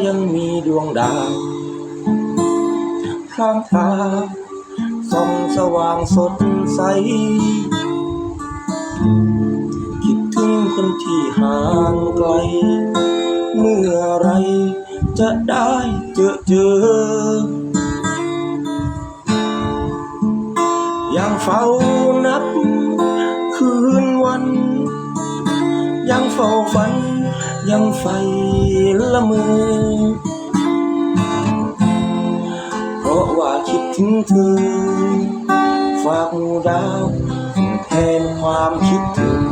ายังมีดวงดาวพลางพลาส่องสว่างสดใส คิดถึงคนที่ห่างไกล เมื่อไรจะได้เจอเจอ ยังเฝ้านับคืนวัน ยังเฝ้าฝัน ยังใฝ่ละเมอเพราะว่าคิดถึงเธอ ฝากหูดาวแทนความคิดถึง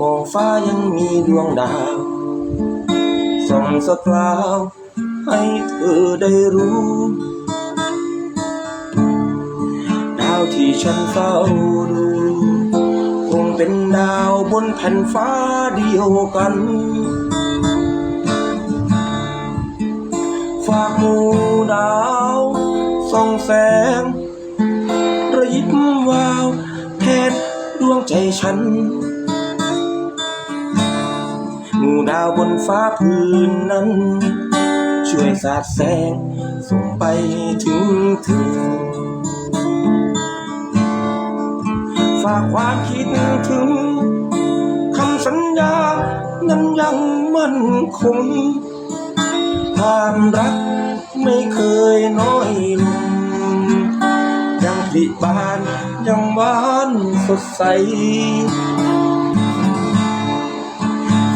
มองฟ้ายังมีดวงดาวส่องสกลาวให้เธอได้รู้ ดาวที่ฉันเฝ้าดู เป็นดาวบนแผ่นฟ้าเดียวกัน ฝากหมู่ดาวส่องแสง ระยิบวาวแทนดวงใจฉัน หมู่ดาวบนฟ้าพื้นนั้น ช่วยสาดแสงส่งไปถึงเธอ ฝากความคิดถึงคำสัญญานั้นยังมั่นคงความรักไม่เคยน้อยลงยังผลิบานยังหวานสดใส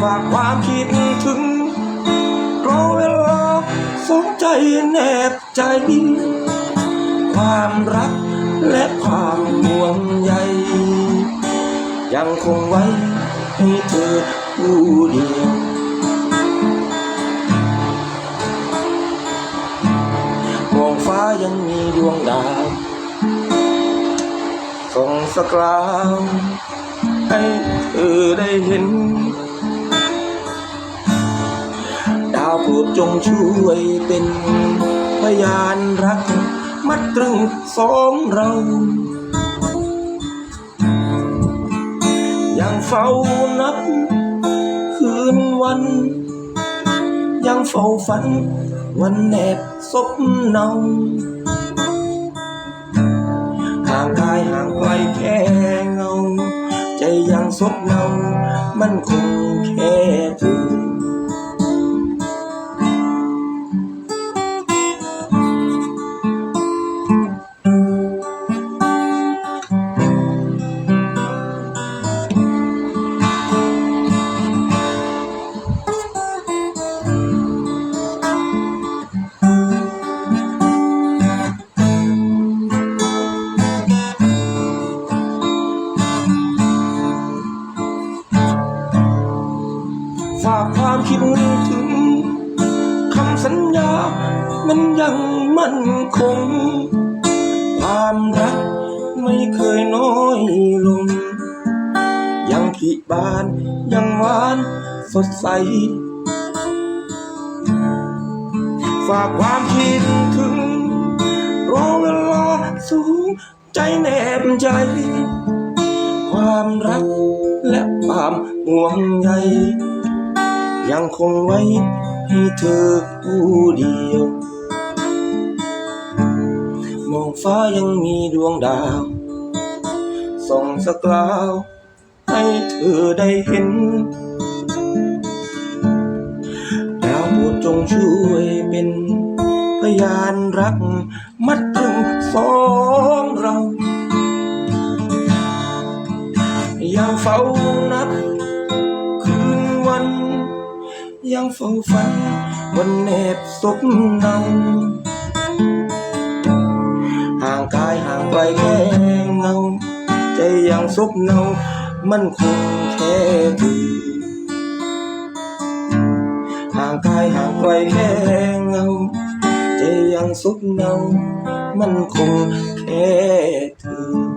ฝากความคิดถึงรอเวลาสนใจแนบใจ ความรักและความห่วงใย ยังคงไว้ให้เธอผู้เดียวมองฟ้ายังมีดวงดาวส่องสกลาวให้เธอได้เห็น ดาวโปรดจงช่วยเป็นพยานรัก มัดตรึงสองเรา ยังเฝ้านับคืนวัน ยังเฝ้าฝัน วันแนบซบเนาห่างกายห่างไกลแค่เงา ใจยังซบเนามันคงแค่เธอ ฝากความคิดถึงคำสัญญา มันยังมั่นคง ความรักไม่เคยน้อยลง ยังผลิบานยังหวานสดใส ฝากความคิดถึงรอเวลาสูงใจแนบใจ ความรักและความห่วงใย ยังคงไว้ให้เธอผู้เดียว มองฟ้ายังมีดวงดาว ส่องสกลาว ให้เธอได้เห็น ดาวโปรดจงช่วยเป็นพยานรัก มัดตรึงสองเรายังเฝ้านับคืนวัน ยังเฝ้าฝันวันแนบศพเนาห่างกายห่างไกลแค่เงา ใจยังซบเนามันคงแค่เธอห่างกายห่างไกลแค่เงา ใจยังซบเนามันคงแค่เธอ